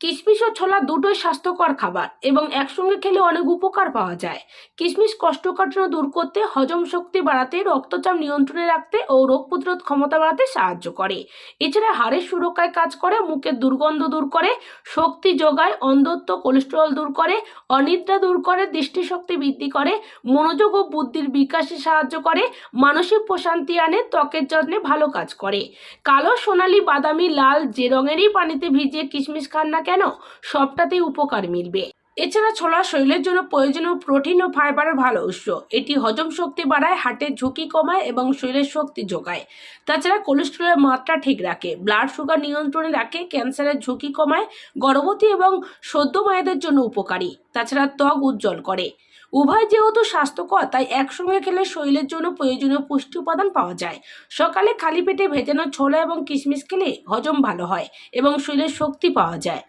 কিশমিশ ও ছোলা দুটোই স্বাস্থ্যকর খাবার এবং একসঙ্গে খেলে অনেক উপকার পাওয়া যায়। কিশমিশ কোষ্ঠকাঠিন্য দূর করতে হজম শক্তি বাড়াতে, রক্তচাপ নিয়ন্ত্রণে রাখতে ও রোগ প্রতিরোধ ক্ষমতা বাড়াতে সাহায্য করে। এছাড়া হাড়ের সুরক্ষায় কাজ করে, মুখের দুর্গন্ধ দূর করে, শক্তি যোগায়, অন্ধত্ব, কোলেস্টেরল দূর করে, অনিদ্রা দূর করে, দৃষ্টিশক্তি বৃদ্ধি করে, মনোযোগ ও বুদ্ধির বিকাশে সাহায্য করে, মানসিক প্রশান্তি আনে, ত্বকের যত্নে ভালো কাজ করে। কালো সোনালি বাদামি, লাল, যে রঙেরই পানিতে ভিজিয়ে কিশমিশ খান না কেন? সবটাতেই উপকার মিলবে। এছাড়া ছোলা শরীরের জন্য প্রয়োজনীয় প্রোটিন ও ফাইবারের ভালো উৎস। এটি হজম শক্তি বাড়ায়, হার্টের ঝুঁকি কমায় এবং শরীরের শক্তি যোগায়। তাছাড়া কোলেস্টেরলের মাত্রা ঠিক রাখে, ব্লাড সুগার নিয়ন্ত্রণে রাখে, ক্যান্সারের ঝুঁকি কমায়, গর্ভবতী এবং সদ্য মায়েদের জন্য উপকারী। তাছাড়া ত্বক উজ্জ্বল করে। উভয় যেহেতু স্বাস্থ্যকর, তাই একসঙ্গে খেলে শরীরের জন্য প্রয়োজনীয় পুষ্টি উপাদান পাওয়া যায়। সকালে খালি পেটে ভেজানো ছোলা এবং কিশমিশ খেলে হজম ভালো হয় এবং শরীরের শক্তি পাওয়া যায়।